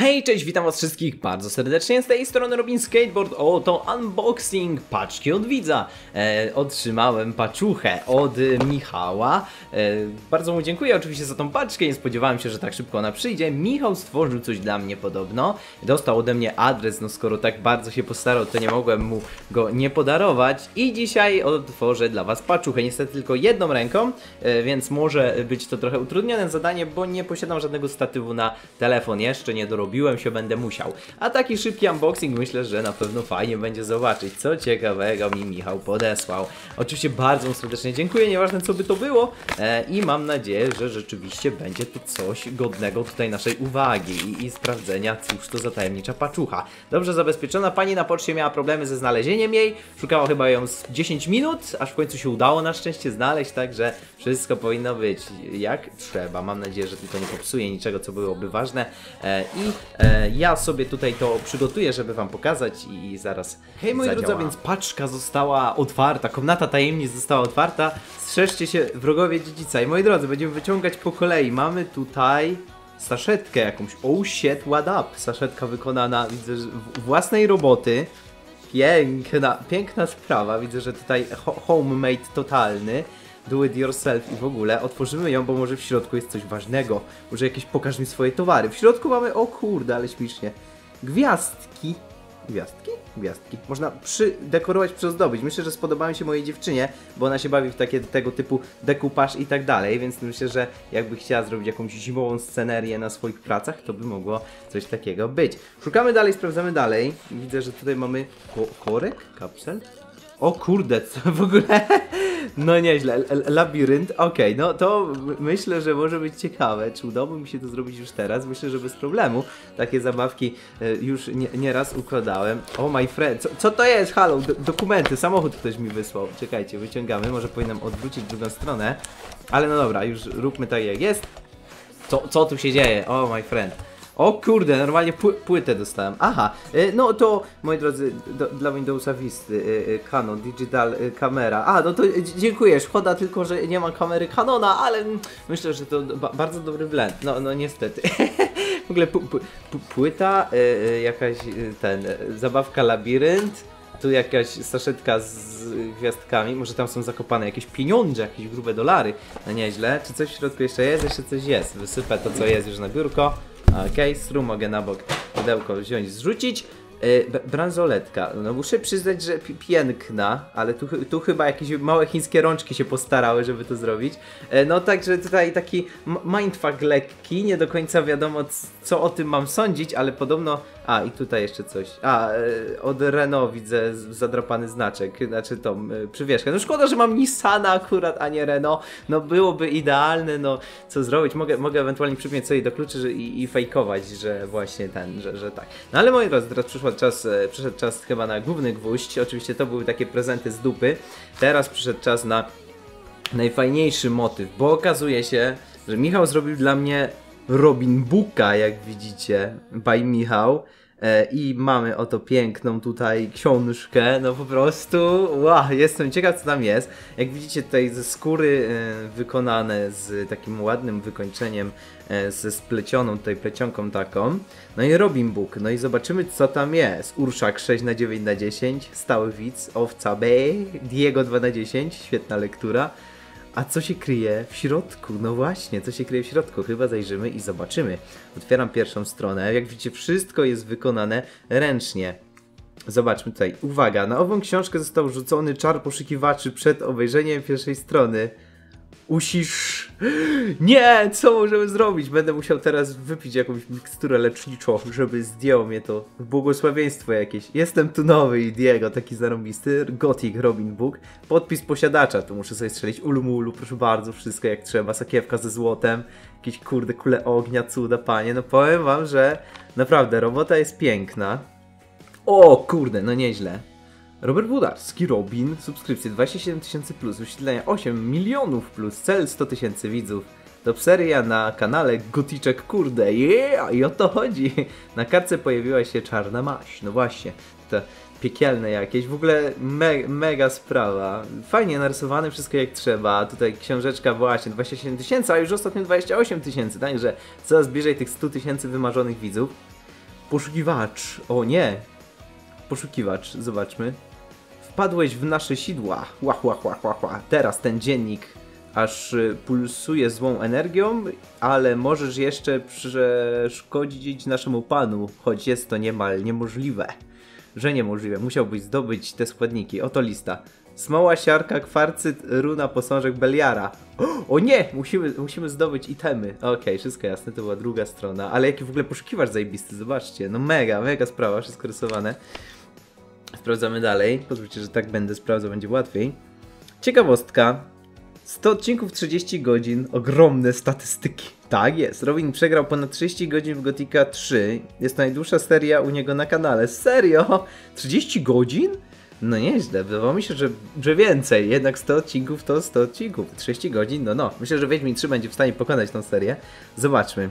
Hej, cześć, witam was wszystkich bardzo serdecznie, z tej strony Robin Skateboard, oto unboxing paczki od widza. E, otrzymałem paczuchę od e, Michała, e, bardzo mu dziękuję oczywiście za tą paczkę, nie spodziewałem się, że tak szybko ona przyjdzie. Michał stworzył coś dla mnie podobno, dostał ode mnie adres, no skoro tak bardzo się postarał, to nie mogłem mu go nie podarować. I dzisiaj otworzę dla was paczuchę, niestety tylko jedną ręką, e, więc może być to trochę utrudnione zadanie, bo nie posiadam żadnego statywu na telefon, jeszcze nie dorobiłem się, będę musiał. A taki szybki unboxing myślę, że na pewno fajnie będzie zobaczyć, co ciekawego mi Michał podesłał. Oczywiście bardzo serdecznie dziękuję, nieważne co by to było e, i mam nadzieję, że rzeczywiście będzie to coś godnego tutaj naszej uwagi i, i sprawdzenia, cóż to za tajemnicza paczucha. Dobrze zabezpieczona, pani na poczcie miała problemy ze znalezieniem jej, szukała chyba ją z 10 minut, aż w końcu się udało na szczęście znaleźć, także wszystko powinno być jak trzeba. Mam nadzieję, że tylko nie popsuje niczego, co byłoby ważne e, i ja sobie tutaj to przygotuję, żeby wam pokazać i zaraz Hej moi drodzy, więc paczka została otwarta, komnata tajemnic została otwarta. Strzeżcie się wrogowie dziedzica i moi drodzy, będziemy wyciągać po kolei. Mamy tutaj saszetkę jakąś. Oh shit, what up? Saszetka wykonana, widzę, że własnej roboty. Piękna, piękna sprawa. Widzę, że tutaj ho- homemade totalny. Do it yourself i w ogóle. Otworzymy ją, bo może w środku jest coś ważnego. Może jakieś pokaż mi swoje towary. W środku mamy, o kurde, ale śmiesznie. Gwiazdki. Gwiazdki? Gwiazdki. Można przydekorować, przyozdobić. Myślę, że spodobają się mojej dziewczynie, bo ona się bawi w takie tego typu dekupaż i tak dalej, więc myślę, że jakby chciała zrobić jakąś zimową scenerię na swoich pracach, to by mogło coś takiego być. Szukamy dalej, sprawdzamy dalej. Widzę, że tutaj mamy ko- korek? Kapsel? O kurde, co w ogóle? No nieźle, labirynt, okej, no to myślę, że może być ciekawe, czy udałoby mi się to zrobić już teraz, myślę, że bez problemu, takie zabawki e, już nie, nieraz układałem. O my friend, co, co to jest, halo, Do, dokumenty, samochód ktoś mi wysłał, czekajcie, wyciągamy, może powinienem odwrócić drugą stronę, ale no dobra, już róbmy tak jak jest. Co, co tu się dzieje? O my friend. O kurde, normalnie pły, płytę dostałem. Aha, y, no to moi drodzy, do, dla Windowsa Vista, y, y, Canon Digital y, kamera. A, no to dziękuję, szkoda tylko, że nie ma kamery Canona, ale myślę, że to ba bardzo dobry blend. No, no niestety. w ogóle płyta, jakaś ten, zabawka labirynt. Tu jakaś saszetka z gwiazdkami, może tam są zakopane jakieś pieniądze, jakieś grube dolary. No nieźle. Czy coś w środku jeszcze jest? Jeszcze coś jest. Wysypę to, co jest już na biurko. Okej, stru mogę na bok pudełko wziąć, zrzucić. Yy, bransoletka. No muszę przyznać, że pi- piękna, ale tu, tu chyba jakieś małe chińskie rączki się postarały, żeby to zrobić. E, no także tutaj taki mindfuck lekki, nie do końca wiadomo co o tym mam sądzić, ale podobno... A, i tutaj jeszcze coś. A, e, od Renault widzę zadrapany znaczek, znaczy tą e, przywieszkę. No szkoda, że mam Nissana akurat, a nie Renault. No byłoby idealne, no co zrobić? Mogę, mogę ewentualnie przypiąć sobie do kluczy że, i, i fejkować, że właśnie ten, że, że tak. No ale moi drodzy, teraz przyszedł czas, e, przyszedł czas chyba na główny gwóźdź. Oczywiście to były takie prezenty z dupy. Teraz przyszedł czas na najfajniejszy motyw, bo okazuje się, że Michał zrobił dla mnie Robin Booka, jak widzicie, by Michał. E, I mamy oto piękną tutaj książkę, no po prostu, wow, jestem ciekaw co tam jest. Jak widzicie tutaj ze skóry e, wykonane z takim ładnym wykończeniem, e, ze splecioną tutaj plecionką taką. No i Robin Book, no i zobaczymy co tam jest. Urszak 6 na 9 na 10, stały widz, Owca B, Diego 2 na 10, świetna lektura. A co się kryje w środku? No właśnie, co się kryje w środku? Chyba zajrzymy i zobaczymy. Otwieram pierwszą stronę. Jak widzicie, wszystko jest wykonane ręcznie. Zobaczmy tutaj. Uwaga, na ową książkę został rzucony czar poszukiwaczy przed obejrzeniem pierwszej strony. Usisz. Nie, co możemy zrobić? Będę musiał teraz wypić jakąś miksturę leczniczą, żeby zdjęło mnie to błogosławieństwo jakieś. Jestem tu nowy Diego, taki zarąbisty. Gothic Robin Book. Podpis posiadacza, tu muszę sobie strzelić. Ulumulu, proszę bardzo, wszystko jak trzeba. Sakiewka ze złotem, jakieś kurde kule ognia, cuda, panie. No powiem wam, że naprawdę robota jest piękna. O kurde, no nieźle. Robert Budarski, Robin, subskrypcje 27 tysięcy plus, wyświetlenia 8 milionów plus, cel 100 tysięcy widzów. To seria na kanale Goticzek, kurde, yeah, i o to chodzi. Na kartce pojawiła się czarna maść, no właśnie, te piekielne jakieś, w ogóle me mega sprawa. Fajnie narysowane, wszystko jak trzeba. Tutaj książeczka właśnie 27 tysięcy, a już ostatnio 28 tysięcy, także coraz bliżej tych 100 tysięcy wymarzonych widzów. Poszukiwacz. O nie. Poszukiwacz, zobaczmy. Wpadłeś w nasze sidła. Ła, ła, ła, ła, ła. Teraz ten dziennik aż y, pulsuje złą energią, ale możesz jeszcze przeszkodzić naszemu panu, choć jest to niemal niemożliwe. Że niemożliwe. Musiałbyś zdobyć te składniki. Oto lista. Smoła, siarka, kwarcyt, runa, posążek Beliara. O nie! Musimy, musimy zdobyć itemy. Okej, wszystko jasne, to była druga strona. Ale jaki w ogóle poszukiwasz zajebisty, zobaczcie. No mega, mega sprawa, wszystko rysowane. Sprawdzamy dalej. Pozwólcie, że tak będę sprawdzał, będzie łatwiej. Ciekawostka. 100 odcinków, 30 godzin, ogromne statystyki. Tak jest, Robin przegrał ponad 30 godzin w Gothica 3. Jest to najdłuższa seria u niego na kanale. Serio? 30 godzin? No nieźle, wydawało mi się, że, że więcej. Jednak 100 odcinków to 100 odcinków. 30 godzin, no no. Myślę, że Wiedźmin 3 będzie w stanie pokonać tą serię. Zobaczmy.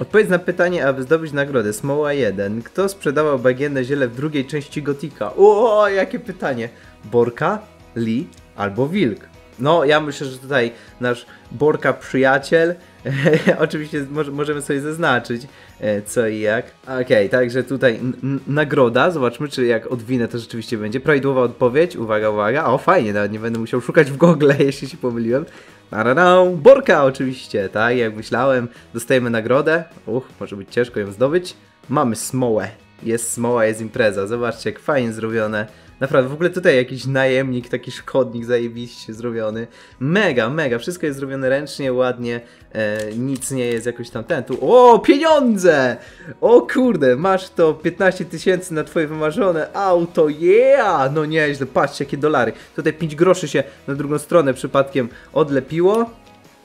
Odpowiedz na pytanie, aby zdobyć nagrodę. Smoła 1. Kto sprzedawał bagienne ziele w drugiej części Gotika? O, jakie pytanie. Borka, Lee albo Wilk? No, ja myślę, że tutaj nasz Borka przyjaciel, oczywiście może, możemy sobie zaznaczyć e, co i jak. Okej, także tutaj nagroda, zobaczmy czy jak odwinę to rzeczywiście będzie. Prawidłowa odpowiedź, uwaga, uwaga, o fajnie, nawet nie będę musiał szukać w Google, jeśli się pomyliłem. Tararau, Borka oczywiście, tak jak myślałem, dostajemy nagrodę, uch, może być ciężko ją zdobyć. Mamy smołę, jest smoła, jest impreza, zobaczcie jak fajnie zrobione. Naprawdę, w ogóle tutaj jakiś najemnik, taki szkodnik zajebiście zrobiony. Mega, mega, wszystko jest zrobione ręcznie, ładnie, e, nic nie jest jakoś tam ten. Tu, o, pieniądze! O kurde, masz to 15 tysięcy na twoje wymarzone auto, yeah! No nieźle, patrzcie jakie dolary. Tutaj 5 groszy się na drugą stronę przypadkiem odlepiło.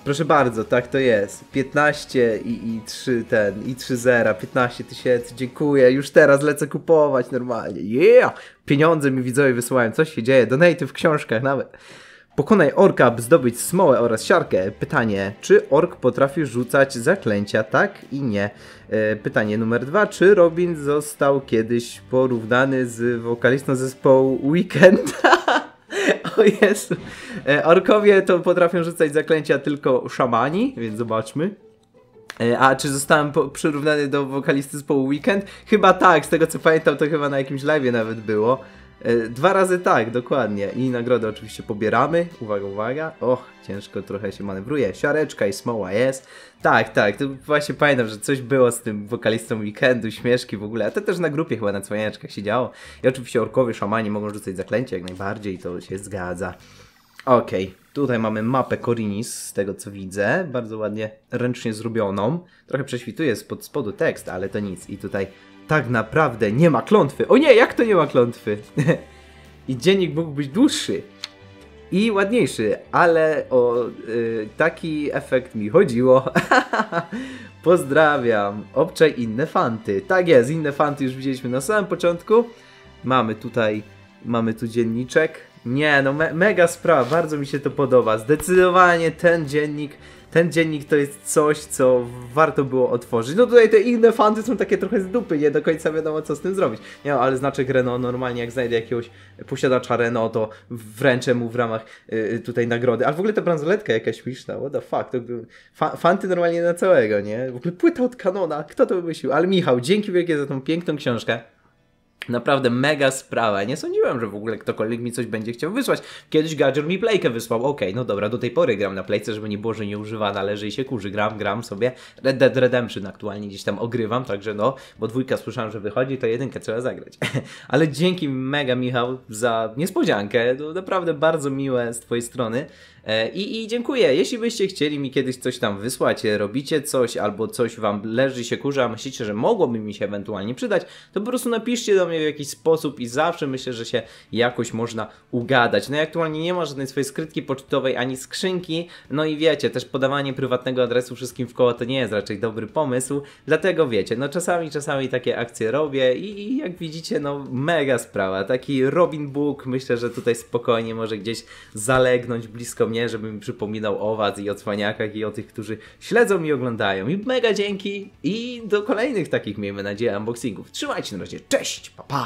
Proszę bardzo, tak to jest. 15 i, i 3 ten, i 3 zera, 15 tysięcy, dziękuję, już teraz lecę kupować normalnie. Yeah! Pieniądze mi widzowie wysyłają, coś się dzieje, donaty w książkach nawet. Pokonaj orka, by zdobyć smołę oraz siarkę. Pytanie, czy ork potrafi rzucać zaklęcia? Tak i nie. E, pytanie numer dwa, czy Robin został kiedyś porównany z wokalistą zespołu Weekend? o Jezu. E, orkowie to potrafią rzucać zaklęcia tylko szamani, więc zobaczmy. E, A czy zostałem przyrównany do wokalisty zespołu Weekend? Chyba tak, z tego co pamiętam to chyba na jakimś live nawet było. E, Dwa razy tak, dokładnie. I nagrodę oczywiście pobieramy. Uwaga, uwaga. Och, ciężko trochę się manewruje. Siareczka i smoła jest. Tak, tak, to właśnie pamiętam, że coś było z tym wokalistą Weekendu, śmieszki w ogóle. A to też na grupie chyba na cwaniaczkach się działo. I oczywiście orkowie, szamani mogą rzucać zaklęcia jak najbardziej, to się zgadza. Okej, tutaj mamy mapę Korinis, z tego co widzę, bardzo ładnie ręcznie zrobioną. Trochę prześwituje spod spodu tekst, ale to nic. I tutaj tak naprawdę nie ma klątwy. O nie, jak to nie ma klątwy? I dziennik mógł być dłuższy i ładniejszy, ale o y, taki efekt mi chodziło. Pozdrawiam. Obczaj inne fanty. Tak jest, inne fanty już widzieliśmy na samym początku. Mamy tutaj, mamy tu dzienniczek. Nie, no me mega sprawa, bardzo mi się to podoba. Zdecydowanie ten dziennik, ten dziennik to jest coś, co warto było otworzyć. No tutaj te inne fanty są takie trochę z dupy, nie do końca wiadomo co z tym zrobić. Nie, no, ale znaczek Renault normalnie jak znajdę jakiegoś posiadacza Renault, to wręczę mu w ramach y, tutaj nagrody. Ale w ogóle ta bransoletka jakaś śmieszna, what the fuck, to. Fa fanty normalnie na całego, nie? W ogóle płyta od Canona, kto to wymyślił? Ale Michał, dzięki wielkie za tą piękną książkę. Naprawdę mega sprawa. Nie sądziłem, że w ogóle ktokolwiek mi coś będzie chciał wysłać. Kiedyś Gadger mi playkę wysłał. Okej, no dobra, do tej pory gram na playce, żeby nie było, że nie używana, leży i się kurzy. Gram, gram sobie. Red Dead Redemption aktualnie gdzieś tam ogrywam, także no, bo dwójka słyszałem, że wychodzi, to jedynkę trzeba zagrać. Ale dzięki mega Michał za niespodziankę. To naprawdę bardzo miłe z twojej strony. E, I, I dziękuję. Jeśli byście chcieli mi kiedyś coś tam wysłać, e, robicie coś albo coś wam leży się kurza, a myślicie, że mogłoby mi się ewentualnie przydać, to po prostu napiszcie do mnie w jakiś sposób i zawsze myślę, że się jakoś można ugadać. No i aktualnie nie ma żadnej swojej skrytki pocztowej ani skrzynki, no i wiecie, też podawanie prywatnego adresu wszystkim w koło to nie jest raczej dobry pomysł, dlatego wiecie, no czasami, czasami takie akcje robię i, i jak widzicie, no mega sprawa. Taki Robin Book myślę, że tutaj spokojnie może gdzieś zalegnąć blisko mnie, żeby mi przypominał o was i o cwaniakach i o tych, którzy śledzą i oglądają. I mega dzięki i do kolejnych takich, miejmy nadzieję, unboxingów. Trzymajcie na razie, cześć, pa pa!